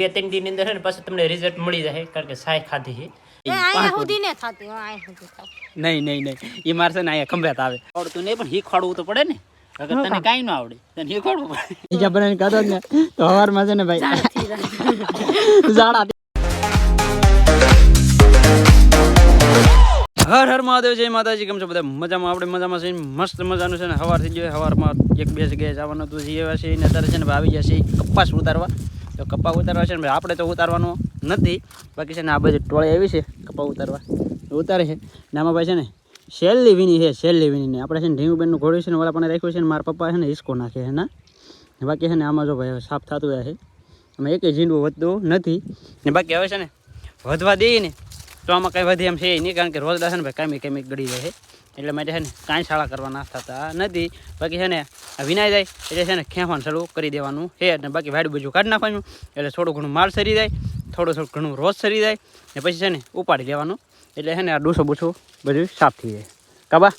બે ત્રણ દિનની અંદર છે ને પાછું તમને રિઝલ્ટ મળી જાય કારણ કે સાય ખાધી છે. નહીં નહીં નહીં. એ મારશે ને અહીંયા ખંભેત આવે. આવડતું નહીં પણ શીખવાડવું તો પડે ને. અગર તને કાંઈ ન આવડે તને શીખવાડવું પડે. બીજા બનાવીને કાઢો ને તો સવારમાં છે ને ભાઈ ઝાડા હર હર મહાદેવ જય માતાજી કેમ છો બધા? મજામાં? આપણે મજામાં છીએ મસ્ત મજાનું છે ને હવાર થઈ ગયો સવારમાં એક બે જગ્યાએ જવાનું હતું જઈ આવ્યા છે ને અત્યારે છે ને આવી જશે છે કપાસ ઉતારવા. તો કપા ઉતારવા છે ને આપણે તો ઉતારવાનું નથી. બાકી છે ને આ બધી ટોળી આવી છે કપા ઉતારવા. ઉતારે છે. ને આમાં ભાઈ છે ને શેલ્લી વીની છે શેલ્લી વીની આપણે છે ને ઢીંગુબેનનું ઘોડ્યું છે ને, ઓલા પણ રાખ્યું છે ને, મારા પપ્પા છે ને હિસકો નાખે છે, ને? બાકી છે ને આમાં જો ભાઈ સાફ થતું જાય છે. આમાં એકે ઝીંડવું વધતું નથી. ને બાકી હવે છે ને, વધવા દઈએ ને, તો આમાં કાંઈ વધે એમ છે નહીં, કારણ કે રોજ ને ભાઈ કામી કાંઈ ગળી જાય છે. એટલે માટે છે ને કાંઈ શાળા કરવાના થતા નથી. બાકી છે ને આ વિનાઈ જાય એટલે છે ને ખેંચવાનું શરૂ કરી દેવાનું. છે અને બાકી વાડું બીજું કાઢી નાખવાનું. એટલે થોડું ઘણું માલ સરી જાય થોડું થોડું ઘણું રોજ સરી જાય ને પછી છે ને ઉપાડી લેવાનું. એટલે છે ને આ ડૂસો બૂસો બધું સાફ થઈ જાય. કાબા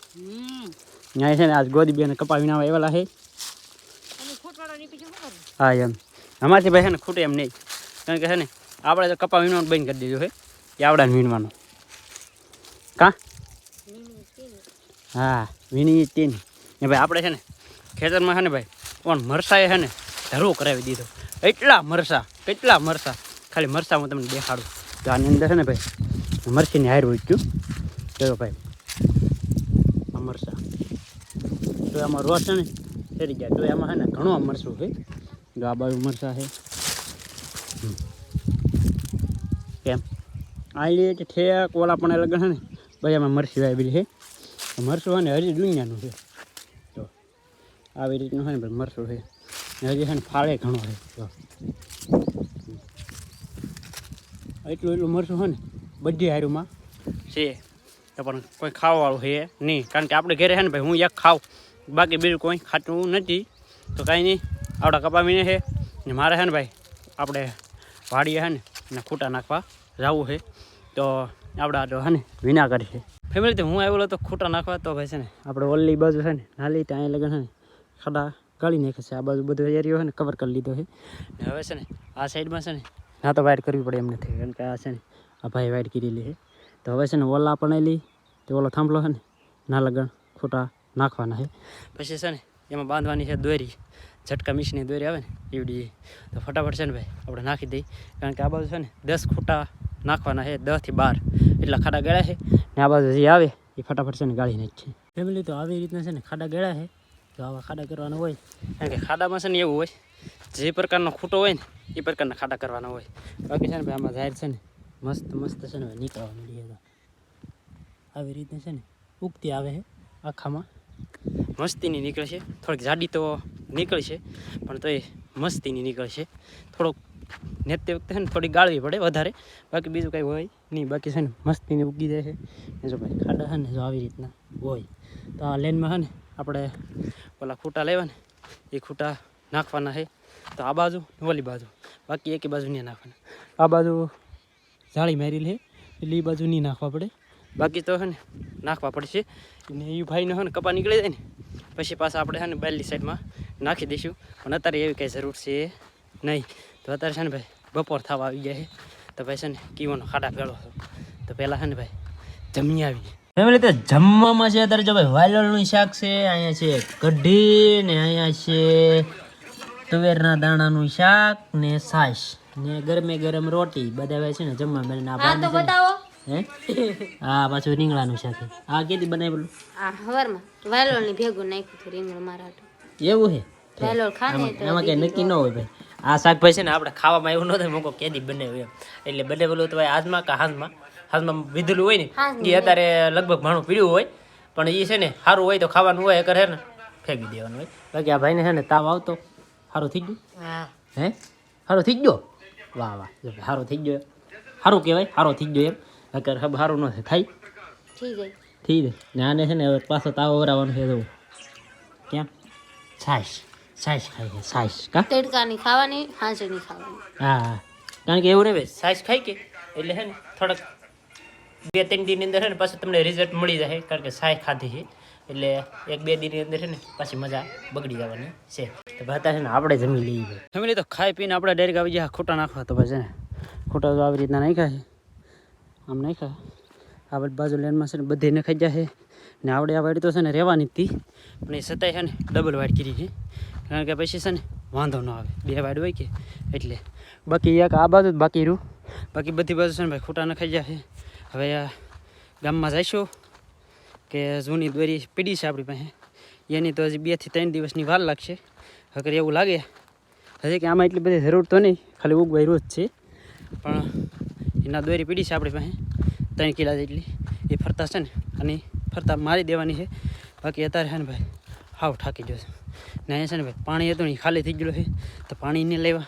અહીંયા છે ને આજ ગોદી બેન કપા વિનાવા આવેલા છે? હા એમ. આમાંથી ભાઈ છે ને ખૂટે એમ નહીં. કારણ કે છે ને આપણે તો કપા વીણવાનું બંધ કરી દીધું છે એ આવડાને વીણવાનું. કા? હા, વીણી તીન. ને ભાઈ, આપણે છે ને, ખેતરમાં છે ને ભાઈ પણ મરસાએ છે ને, ધરો કરાવી દીધો. એટલા મરસા, કેટલા મરસા? ખાલી મરસા હું તમને દેખાડું. તો આની અંદર છે ને ભાઈ મરસીને હાર ઉચ્યું ચલો ભાઈ, આ મરસા. તો આમાં રોસ છે ને, ફેરી ગયા. તો એમાં છે ને ઘણું મરસું છે. જો આ બાજુ મરસા છે. કેમ? આ ઠેક, ઓલા પણ લગ્ન છે ને, ભાઈ એમાં મરસી વાવેલી છે. મરસું છે ને હજી દુનિયાનું છે. તો આવી રીતનું છે ને ભાઈ મરસું છે. ને હજી છે ને ફાળે ઘણો છે. જો. એટલું એટલું મરસું છે ને બધી હારુમાં. છે. તો પણ કોઈ ખાવાવાળું છે નહીં. કારણ કે આપણે ઘરે છે ને ભાઈ હું એક ખાઉં. બાકી બીજું કોઈ ખાતું નથી. તો કાંઈ નહીં. આવડા કપાવીને છે. ને મારે છે ને ભાઈ આપણે વાડીએ છે ને ખૂટા નાખવા જવું છે. તો આપણા તો છે ને વિનાગર છે. ફેમિલી તો હું આવેલો તો ખૂટા નાખવા તો ભાઈ છે ને આપણે ઓલી બાજુ છે ને નાલી ત્યાં લગન છે ને ખાડા કાઢી નાખે છે આ બાજુ બધો એરિયો છે ને કવર કરી લીધો છે ને હવે છે ને આ સાઈડમાં છે ને ના તો વાઇટ કરવી પડે એમ નથી કારણ કે આ છે ને આ ભાઈ વાઇટ કરેલી છે તો હવે છે ને ઓલા પણ એલી તે ઓલો થાંભલો છે ને ના લગન ખોટા નાખવાના છે પછી છે ને એમાં બાંધવાની છે દોરી ઝટકા મિશની દોરી આવે ને એવડી તો ફટાફટ છે ને ભાઈ આપણે નાખી દઈ કારણ કે આ બાજુ છે ને દસ ખૂટા નાખવાના છે દસથી બાર. એટલા ખાડા ગળ્યા છે ને આ બાજુ જે આવે, એ ફટાફટ છે ને ગાળી નાખી છે ફેમિલી તો આવી રીતના છે ને ખાડા ગળ્યા છે, તો આવા ખાડા કરવાના હોય. કારણ કે ખાડામાં છે ને એવું હોય, જે પ્રકારનો ખૂટો હોય ને, એ પ્રકારના ખાડા કરવાના હોય. બાકી છે ને ભાઈ આમાં જાહેર છે ને, મસ્ત મસ્ત છે ને નીકળવા મળી તો. આવી રીતના છે ને ઉગતી આવે છે આખામાં. મસ્તીની નીકળશે થોડીક જાડી તો નીકળશે પણ તો એ મસ્તીની નીકળશે થોડોક નેતે વખતે છે ને થોડી ગાળવી પડે વધારે. બાકી બીજું કાંઈ હોય નહીં. બાકી છે ને મસ્તીની ઉગી જાય છે. જો ભાઈ ખાડા છે ને જો આવી રીતના હોય. તો આ લેનમાં છે ને આપણે ઓલા ખૂટા લેવા ને એ ખૂટા નાખવાના છે. તો આ બાજુ ઓલી બાજુ. બાકી એકે બાજુ નહીં નાખવાના. આ બાજુ જાળી મારી લે એટલે એ બાજુ નહીં નાખવા પડે. બાકી તો છે ને નાખવા પડશે. ને એ ભાઈનો છે ને કપા નીકળી જાય ને, પછી પાછા આપણે છે ને બાયલી સાઈડમાં નાખી દઈશું. પણ અત્યારે એવી કાંઈ જરૂર છે નહીં. તો અત્યારે છે ને ભાઈ બપોર થવા આવી જાય તો ભાઈ છે ને કીવાનો ખાડા ફેળો તો પહેલાં છે ને ભાઈ જમી આવી ફેમિલી તો જમવામાં છે અત્યારે જો ભાઈ વાલોળનું શાક છે અહીંયા છે કઢી ને અહીંયા છે તુવેરના દાણાનું શાક ને છાશ ને ગરમે ગરમ રોટી. બધા છે ને જમવા મળીને આ હા તો ભાઈને છે ને- બતાવો. હે? હા પાછું રીંગણાનું શાક. આ કેદી બનાવેલું આ હવારમાં વાલોળની ભેગું નાખ્યું હતું રીંગણ મારા એવું છે? વાલોળ ખાને એમાં કઈ નક્કી ન હોય ભાઈ. આ શાકભાજી છે ને આપણે ખાવામાં એવું નથી મૂકો કેદી બનાવ્યું એમ. એટલે બનાવેલું તો હાથમાં કે હાથમાં હાથમાં વીધેલું હોય ને એ અત્યારે લગભગ ભાણું પીડ્યું હોય પણ એ છે ને સારું હોય તો ખાવાનું હોય કરે ને ફેંકી દેવાનું હોય. બાકી આ ભાઈને છે ને તાવ આવતો. સારું થઈ ગયું? હા. સારું થઈ ગયો? વાહ વાહ. સારું થઈ ગયો સારું કહેવાય સારું થઈ ગયો એમ. અગર હબ સારું ન થાય થઈ જાય. થઈ જાય. ને આને છે ને હવે પાછો તાવ ઓરાવાનું છે જવું કેમ છાશ. છાશ ખાઈ છે છાશ કા? તડકાની ખાવાની હાંસની ખાવાની. હા હા. કારણ કે એવું રહે ભાઈ છાશ ખાઈ કે? એટલે હે ને થોડાક બે ત્રણ દિનની અંદર છે ને પાછું તમને રિઝલ્ટ મળી જાય કારણ કે છાશ ખાધી છે. એટલે એક બે દીની અંદર છે ને પાછી મજા બગડી જવાની છે. તો ભાતા છે ને આપણે જમી લઈએ જમી લઈએ તો ખાઈ પીને આપણે ડાયરેક્ટ આવી જાય ખોટા નાખવા તો પછી ને. ખોટા તો આવી રીતના નાખ્યા છે આમ નાખ્યા આ બધી બાજુ લેનમાં છે ને બધી નખાઈ જાય ને આવડે આ વાડી તો છે ને રહેવાની જ હતી પણ એ છતાંય છે ને ડબલ વાડ કરી છે. કારણ કે પછી છે ને વાંધો ન આવે. બે વાડ હોય કે એટલે. બાકી એક આ બાજુ જ બાકી રહ્યું. બાકી બધી બાજુ છે ને ભાઈ ખોટા નખાઈ જાય હવે આ ગામમાં જઈશું કે જૂની દોરી પીડી છે આપણી પાસે. એની તો હજી બેથી ત્રણ દિવસની વાર લાગશે. અગર એવું લાગે હજી કે આમાં એટલી બધી જરૂર તો નહીં ખાલી ઉગવાઈ રોજ છે. પણ એના દોરી પીડી છે આપણી પાસે ત્રણ કિલા જેટલી. એ ફરતા છે ને અને ફરતા મારી દેવાની છે. બાકી અત્યારે છે ને ભાઈ હાવ થાકી ગયો છે ને અહીંયા છે ને ભાઈ પાણી હતું ને ખાલી થઈ ગયેલું છે તો પાણી નહીં લેવા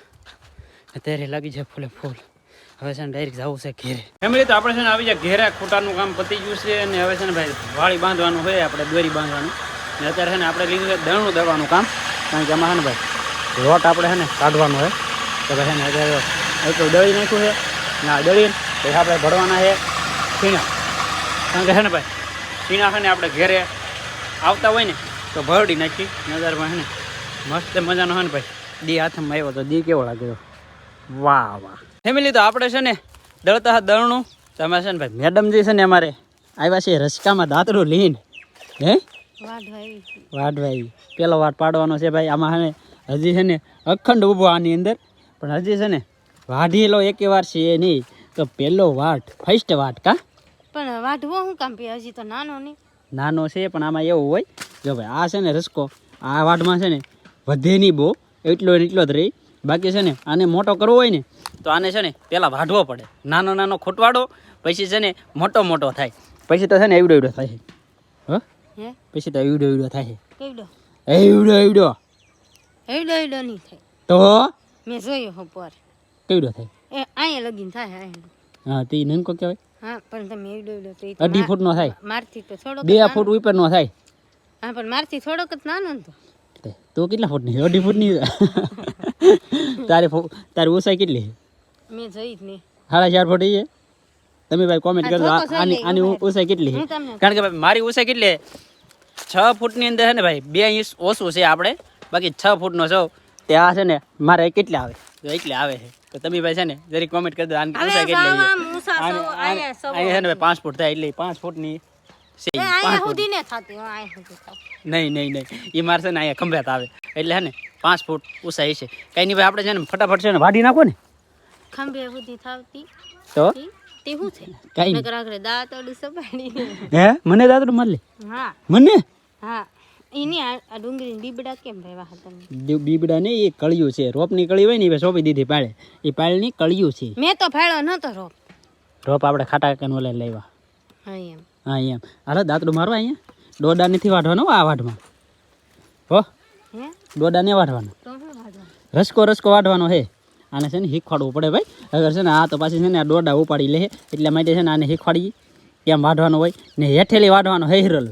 અત્યારે લાગી જાય ફૂલે ફૂલ હવે છે ને ડાયરેક્ટ જવું છે ઘેરે ફેમિલી તો આપણે છે ને આવી જાય ઘેરે ખોટાનું કામ પતી ગયું છે અને હવે છે ને ભાઈ વાળી બાંધવાનું હોય આપણે દોરી બાંધવાનું ને અત્યારે છે ને આપણે લીધું છે દળનું દળવાનું કામ કારણ કે આમાં છે ને ભાઈ લોટ આપણે છે ને કાઢવાનું હોય તો ભાઈ છે ને અત્યારે એટલું દળી નાખ્યું છે ને આ દળીને પછી આપણે ભરવાના છે છીણા કારણ કે છે ને ભાઈ છીણા છે ને આપણે ઘેરે આવતા હોય ને તો ભરડી નાખી, નજરમાં હે ને, મસ્ત મજાનો હે ને ભાઈ. દી હાથમાં આવ્યો તો દી કેવો લાગ્યો વાહ વાહ. ફેમિલી, તો આપણે છે ને દળતા દળનું તમે છે ને ભાઈ મેડમ જે છે ને અમારે, આવ્યા છે રસકામાં દાંતરું લઈને. હે? વાટ ભાઈ પેલો વાટ પાડવાનો છે ભાઈ. આમાં હે હજી છે ને અખંડ ઊભો આની અંદર. પણ હજી છે ને વાઢીલો એકે વાર છે નહીં. તો પેલો વાટ ફર્સ્ટ વાટ કા? પણ વાઢવો શું કામ પી હજી તો નાનો નહીં. નાનો છે પણ આમાં એવું હોય જો ભાઈ આ છે ને રસકો આ વાઢમાં છે ને વધે નહીં બહુ એટલો એટલો જ રહી. બાકી છે ને આને મોટો કરવો હોય ને તો આને છે ને પહેલાં વાઢવો પડે. નાનો નાનો ખોટવાડો પછી છે ને મોટો મોટો થાય. પછી તો છે ને એવડો એવડો થાય હ? હે? પછી તો એવડો એવડો થાય કેવડો એવડો? એવડો એવડો. એવડો નહીં થાય. તો મેં જોયો પર. કેવડો થાય? એ અહીંયા લગીન થાય હા તે નનકો કહેવાય. હા પણ તમે એવડો એવડો તો અઢી ફૂટ નો થાય. મારથી તો થોડો બે ફૂટ ઉપર નો થાય. હા પણ મારથી થોડોક જ નાનો તો. તો કેટલા ફૂટની? અઢી ફૂટની તારે તારી ઊંચાઈ કેટલી? મેં જોઈ જ નહીં સાડા ચાર ફૂટ છે તમે ભાઈ કોમેન્ટ સર આની આની ઊંચાઈ કેટલી? કારણ કે ભાઈ મારી ઊંચાઈ કેટલી? છે? ફૂટની અંદર છે ને ભાઈ બે ઇંચ ઓછું છે આપણે. બાકી છ ફૂટનો છો. તે આ છે ને મારે કેટલા આવે? તો એટલે આવે છે. તો તમે ભાઈ છે ને જરી કોમેન્ટ કરી દો આની ઊંચાઈ કેટલી અહીંયા પાંચ ફૂટ થાય એટલે પાંચ ફૂટની છે ને થતી હો, અહીંયા સુધી થતું. નહીં નહીં નહીં. એ મારે ને અહીંયા ખંભેત આવે એટલે હે ને પાંચ ફૂટ ઊંચાઈ છે. કંઈ નહીં ભાઈ આપણે છે ને ફટાફટ છે ને વાઢી નાખો ને. ખંભે સુધી થાવતી. તો? તે શું છે? કાંઈ નકર આગળ દાંતરડું સપાડીને હે? મને દાદા માર લે. હા. મને? હા. એની આ આ ડુંગળી બીબડા કેમ બીબડા ને એ કળિયું છે. રોપની કળી હોય ને એ સોંપી દીધી પાડે એ પાડની કળિયું છે. મેં તો ફાળો નતો રોપ રોપ આપણે ખાટા કન લઈને લેવા હા એમ. હા એમ. હાલો દાંતડું મારવા અહીંયા? દોડા નથી વાઢવાનો આ વાઢમાં. હો? ડોડા ને વાઢવાનો. રસકો રસકો વાઢવાનો હે. આને છે ને શીખવાડવું પડે ભાઈ. અગર છે ને આ તો પાછી છે ને આ દોડા ઉપાડી લે એટલા માટે છે ને આને શીખવાડી કેમ વાઢવાનું હોય? ને હેઠેલી વાઢવાનો હેરલ.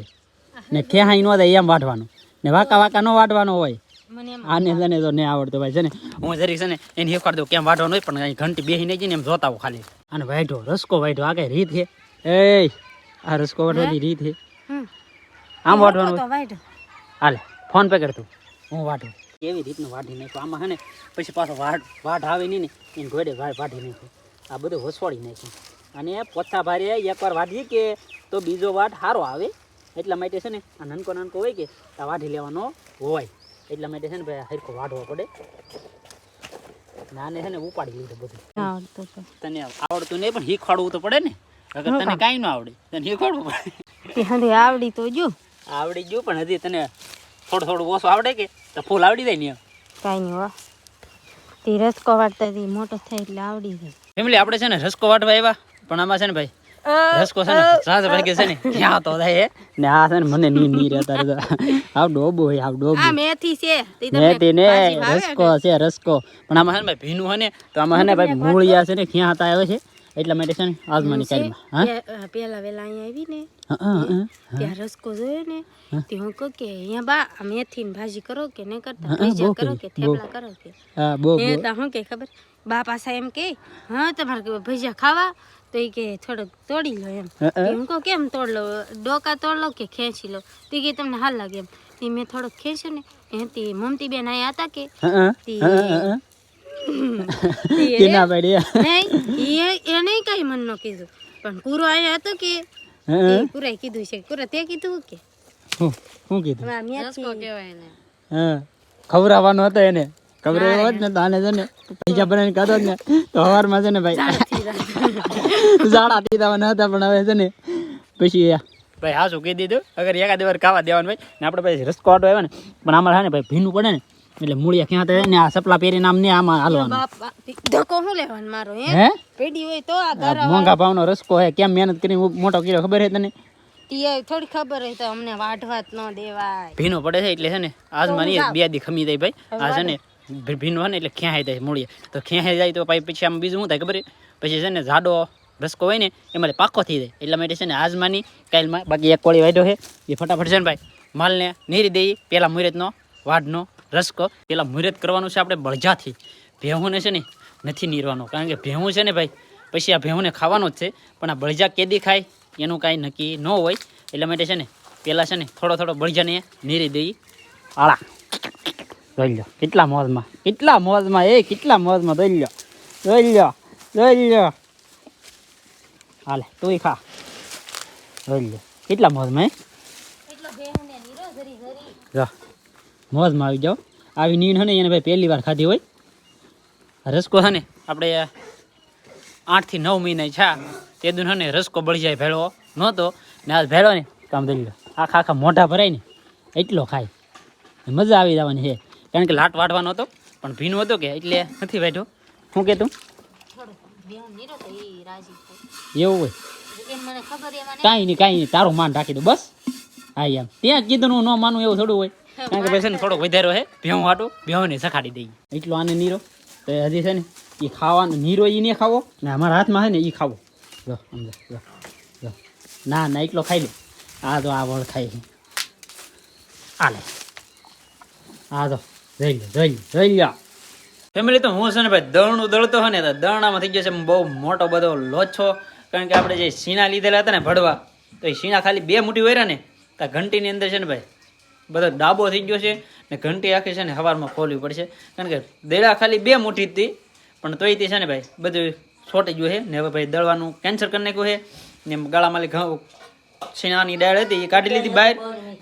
ને ખેહાઈ ન થાય એમ વાઢવાનું. ને વાકા વાકા ન વાઢવાનો હોય. આને ને તો નહીં આવડતો ભાઈ છે ને? હું જરીક છે ને એને એકવાર દઉં કેમ વાઢવાનું નહીં પણ અહીં ઘંટી બેસી નહીં જઈને એમ જોતા ખાલી. અને વાઢો રસકો વાઢો આ કઈ રીત છે? એ આ રસકો વાઢવાની રીત છે. આમ વાઢવાનું હાલે ફોન પે કરતું હું વાઢું. કેવી રીતનું વાઢી નાખ્યું? આમાં હે ને પછી પાછો વાઢ વાઢ આવે નહીં ને એને ઘોડે વાઢ વાઢી નાખ્યું. આ બધું વસવાડી નાખ્યું. અને પોથા ભારે એકવાર વાઢીએ કે તો બીજો વાઢ સારો આવે. એટલા માટે છે ને આ નાનકો નાનકો હોય કે આ વાઢી લેવાનો હોય. એટલા માટે છે ને ભાઈ હરખો વાઢવો પડે. નાને છે ને ઉપાડી લીધું બધું. તને આવડતું નહીં પણ શીખવાડવું તો પડે ને. અગર તને કાંઈ ન આવડે તને શીખવાડવું પડે. તે આવડી તો જો. આવડી ગયું પણ હજી તને થોડું થોડું ઓછું આવડે કે? તો ફૂલ આવડી જાય ને કાંઈ નહીં વાહ તે રસકો વાટતા મોટો થાય એટલે આવડી જાય. ફેમિલી આપણે છે ને રસકો વાટવા આવ્યા પણ આમાં છે ને ભાઈ રસકો છે ને ભાગે છે ને? ક્યાં તો થાય ને આ છે ને મને ની ની રહેતા રહેતા. આવ ડોબો હોય આવ ડોબો. આ મેથી છે મેથી ને રસકો છે રસકો. પણ આમાં છે ને ભાઈ ભીનું હોય ને તો આમાં છે ને ભાઈ મૂળિયા છે ને ક્યાં હતા આવે છે? એટલા માટે છે ને આજમાની કાલમાં હા? પેલા વેલા અહીંયા આવી ને હા, હા, હા. ત્યાં રસકો જોયો ને તે હું કહું કે અહીંયા બા મેથી ની ભાજી કરો કે કરતા ભજીયા કરો કે થેપલા કરો કે. હા બહુ એ તો હું કે ખબર બા પાછા એમ કે હા તમારે કે ભજીયા ખાવા? તો એ કે થોડોક તોડી લો એમ. હું કહું કેમ તોડ લો ડોકા તોડ લો કે ખેંચી લો? તો કે તમને હાલ લાગે એમ. તે મેં થોડોક ખેંચ્યો ને એથી મમતી બેન અહીંયા હતા કે? તી-. તે ના એને કઈ મન નો કીધું. પણ પૂરો અહીંયા હતો કે? હા, તે કીધું છે. પૂરા તે કીધું કે? શું કીધું? હવે આ મેથી હા? ખવરાવાનો હતો એને. ખવડાવ્યો જ ને તો આને છે ને પૈસા બનાવીને કાઢો જ ને તો સવારમાં છે ને ભાઈ ઝાડા પીતાવાના હતા પણ હવે છે ને પછી ભાઈ હા શું કહી દીધું. અગર એકાદ વાર ખાવા દેવાનું ભાઈ ને આપણે પછી રસકો આટો આવ્યો ને પણ આમાં હા ને ભાઈ ભીનું પડે ને એટલે મૂળિયા ક્યાં થાય ને આ સપલા પહેરીને આમ ને આમાં હાલવાનું. ધક્કો શું લેવાનું મારો હે? પેઢી હોય તો આ મોંઘા ભાવનો રસ્કો હે કેમ મહેનત કરીને મોટો કર્યો ખબર હે તને? થોડી ખબર હોય તો અમને વાઢવાત ન દેવાય. ભીનો પડે છે એટલે છે ને આજ મારી બે દી ખમી જાય ભાઈ. આ છે ને ભીનો હોય ને એટલે ખેંચાઈ જાય મૂળિયા. તો ખેંચાઈ જાય તો પછી પછી આમ બીજું શું થાય ખબર છે? પછી છે ને જાડો રસકો હોય ને એમાં પાકો થઈ જાય. એટલા માટે છે ને આજમાની કાલમાં બાકી એક કોળી વાઢ્યો છે. એ ફટાફટ છે ને ભાઈ, માલને નીરી દઈએ પહેલાં મુહૂર્તનો વાઢનો રસકો. પેલા મુહૂર્ત કરવાનું છે આપણે બળજાથી. ભેહુંને છે ને નથી નીરવાનો, કારણ કે ભેહું છે ને ભાઈ, પછી આ ભેહુંને ખાવાનો જ છે. પણ આ બળજા કેદી ખાય, એનું કાંઈ નક્કી ન હોય. એટલા માટે છે ને પહેલાં છે ને થોડો થોડો બળજાને નીરી દઈએ આળા. જોઈ લો કેટલા મોજમાં કેટલા મોજમાં, એ કેટલા મોજમાં જોઈ લો જોઈ લો જોઈ લ્યો. હાલે તું ખા. લઈ લ્યો. કેટલા મોજમાં મોજમાં આવી જાઓ. આવી નીણ હને ને એને ભાઈ પહેલી વાર ખાધી હોય. રસકો છે ને આપણે આઠથી નવ મહિના છા તે દુન છે ને રસકો બળી જાય ભેળો. નહોતો. ને આ ભેળો ને કામ દઈ લો આખા આખા મોઢા ભરાય ને એટલો ખાય. મજા આવી જવાની છે. કારણ કે લાટ વાટવાનો હતો પણ ભીનું હતો કે એટલે નથી બેઠો શું કે તું? એવું હોય? કાંઈ નહીં કાંઈ નહીં તારું માન રાખી દો બસ. હા એમ. ત્યાં કીધું હું ન માનું એવું થોડું હોય. કારણ કે પછી થોડોક વધારો છે ભેહું હાટું ભેહુંને સખાડી દઈએ. એટલો આને નીરો. તો હજી છે ને એ ખાવાનો નીરો એ નહીં ખાવો ને અમારા હાથમાં છે ને એ ખાવો. જો સમજો જો ના ના એટલો ખાઈ લે. આ તો આ વળ ખાઈ છે. આ લે આ તો જોઈ લે જોઈ જઈ જોઈ લો ફેમિલી તો હું છે ને ભાઈ દળનું દળતો હોય ને તો દળણામાં થઈ ગયો છે બહુ મોટો બધો લોચો કારણ કે આપણે જે સીના લીધેલા હતા ને ભડવા, તો એ સીના ખાલી બે મુઠ્ઠી વર્યા ને, તો ઘંટીની અંદર છે ને ભાઈ, બધો ડાબો થઈ ગયો છે ને ઘંટી આખી છે ને સવારમાં ખોલવી પડશે. કારણ કે દેડા ખાલી બે મુઠી હતી, પણ તોય તે છે ને ભાઈ, બધું છોટી ગયું છે. ને હવે ભાઈ દળવાનું કેન્સર કરી નાખ્યું છે. ને ગાળામાં ઘઉં છીણાની ડાળ હતી, એ કાઢી લીધી બહાર.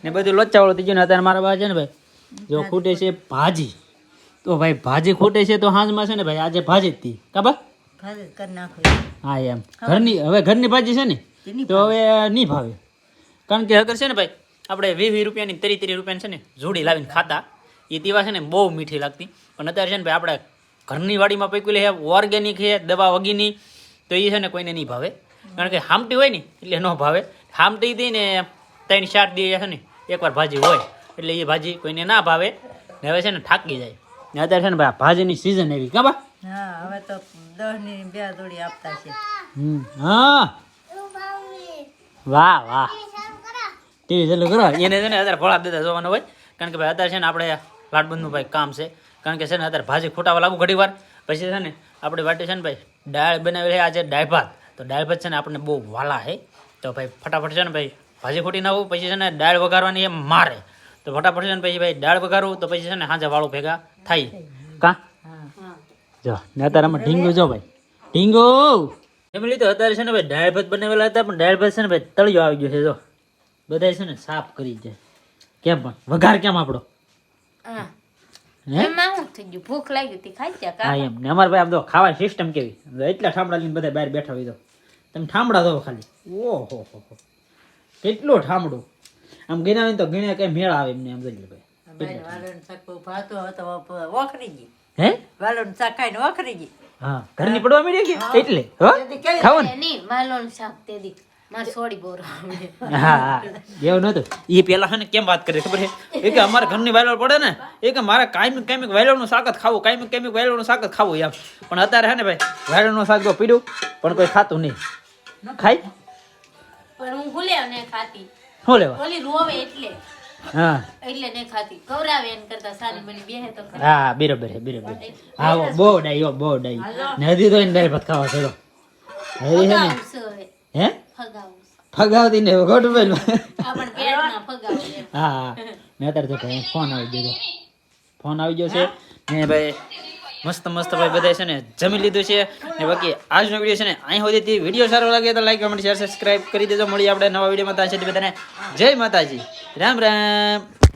ને બધું લોચાવાળું થઈ ગયું ને અત્યારે મારા પાસે છે ને ભાઈ, જો ખૂટે છે ભાજી. તો ભાઈ ભાજી ખૂટે છે તો હાંજમાં છે ને ભાઈ આજે ભાજી જ હતી કાબા હા એમ. ઘરની હવે ઘરની ભાજી છે ને? તો હવે નહીં ભાવે. કારણ કે અગર છે ને ભાઈ આપણે વીસ વીસ રૂપિયાની ત્રીસ ત્રીસ રૂપિયાની છે ને જોડી લાવીને ખાતા એ દીવા છે ને બહુ મીઠી લાગતી. પણ અત્યારે છે ને ભાઈ આપણે ઘરની વાડીમાં પૈકુલી લે ઓર્ગેનિક છે દવા વગીની તો એ છે ને કોઈને નહીં ભાવે. કારણ કે હામટી હોય ને એટલે ન ભાવે. હામટી દઈ ને ત્રણ ચાર દે છે ને એકવાર ભાજી હોય એટલે એ ભાજી કોઈને ના ભાવે. ને હવે છે ને થાકી જાય. અત્યારે છે ને ભાઈ ભાજીની સિઝન એવી કાબા હા હવે તો દહની બે દોડી આપતા છે. હમ. હા. વાહ વાહ. ટીવી ચાલુ કરો. એને છે ને અત્યારે ભોળા દેતા જોવાનું હોય. કારણ કે ભાઈ અત્યારે છે ને આપણે લાડબંધનું ભાઈ કામ છે. કારણ કે છે ને અત્યારે ભાજી ખોટાવા લાગુ ઘડી વાર. પછી છે ને આપણે વાટે છે ને ભાઈ દાળ બનાવેલી છે આજે દાળ ભાત. તો દાળ ભાત છે ને આપણને બહુ વાલા છે. તો ભાઈ ફટાફટ છે ને ભાઈ ભાજી ખોટી નાખવું પછી છે ને દાળ વઘારવાની એમ મારે. તો ફટાફટ છે ને પછી ભાઈ દાળ વઘારું તો પછી છે ને સાંજે વાળું ભેગા થાય. કા? જો ને અત્યારે આમાં ઢીંગુ જો ભાઈ. ઢીંગો! ફેમિલી તો અત્યારે છે ને ભાઈ દાળ ભાત બનાવેલા હતા પણ દાળ ભાત છે ને ભાઈ તળિયો આવી ગયો છે જો. બધા છે ને સાફ કરી છે કેમ પણ? વઘાર કેમ આપણો ભૂખ લાગી હતી ખાઈ હા એમ. ને અમારે ભાઈ આમ તો ખાવા સિસ્ટમ કેવી? એટલા ઠામડા લઈને બધા બહાર બેઠા હોય તો. તમે ઠામડા દો ખાલી. ઓહો હો હો. કેટલો ઠામડું? આમ ગણ્યા હોય ને તો ગણ્યા કઈ મેળ આવે એમને આમ જોઈ લે ભાઈ વાલોડ શાક બહુ ભાવતું હવે તો વખરી ગઈ. હે? વાલોડ શાક ખાઈને વખરી ગઈ. હા ઘરની પડવા મળી કે? એટલે હો? ખાવ ને નહીં માલોનું શાક તે મારે સોડી બોર હા હા. એવું નતું. એ પેલા હે ને કેમ વાત કરી ખબર છે? કે અમારા ઘરની વાયલોળ પડે ને મારે કાયમિક કાયમિક વાયલોળનું શાક જ ખાવું કાયમિક કાયમિક વાયલોળનું શાક જ ખાવું એમ. પણ અત્યારે હે ને ભાઈ વાયલોળનું શાક તો પીડ્યું પણ કોઈ ખાતું નહીં. ખાઈ પણ હું ભૂલ્યા ને ખાતી. શું લેવા? ઓલી રોવે એટલે. હા. એટલે ને ખાતી. કવરાવે એન કરતા સારી બની બેહે તો હા બરાબર છે બરાબર હા. બહુ હો બહુ ડાઈ. ને હજી તો એને દાળ ભાત ખાવા ચલો હે. ફગાવતી ને. ગોઠવેલ હા મેં અત્યારે તો ફોન આવી ગયો ફોન આવી ગયો છે. ને ભાઈ મસ્ત મસ્ત ભાઈ બધા છે ને જમી લીધું છે. ને બાકી આજનો વીડિયો છે ને અહીં સુધી વીડિયો સારો લાગે તો લાઈક કમેન્ટ શેર સબસ્ક્રાઈબ કરી દેજો. મળીએ આપણે નવા વિડીયોમાં ત્યાં સુધી બધાને જય માતાજી. રામ રામ.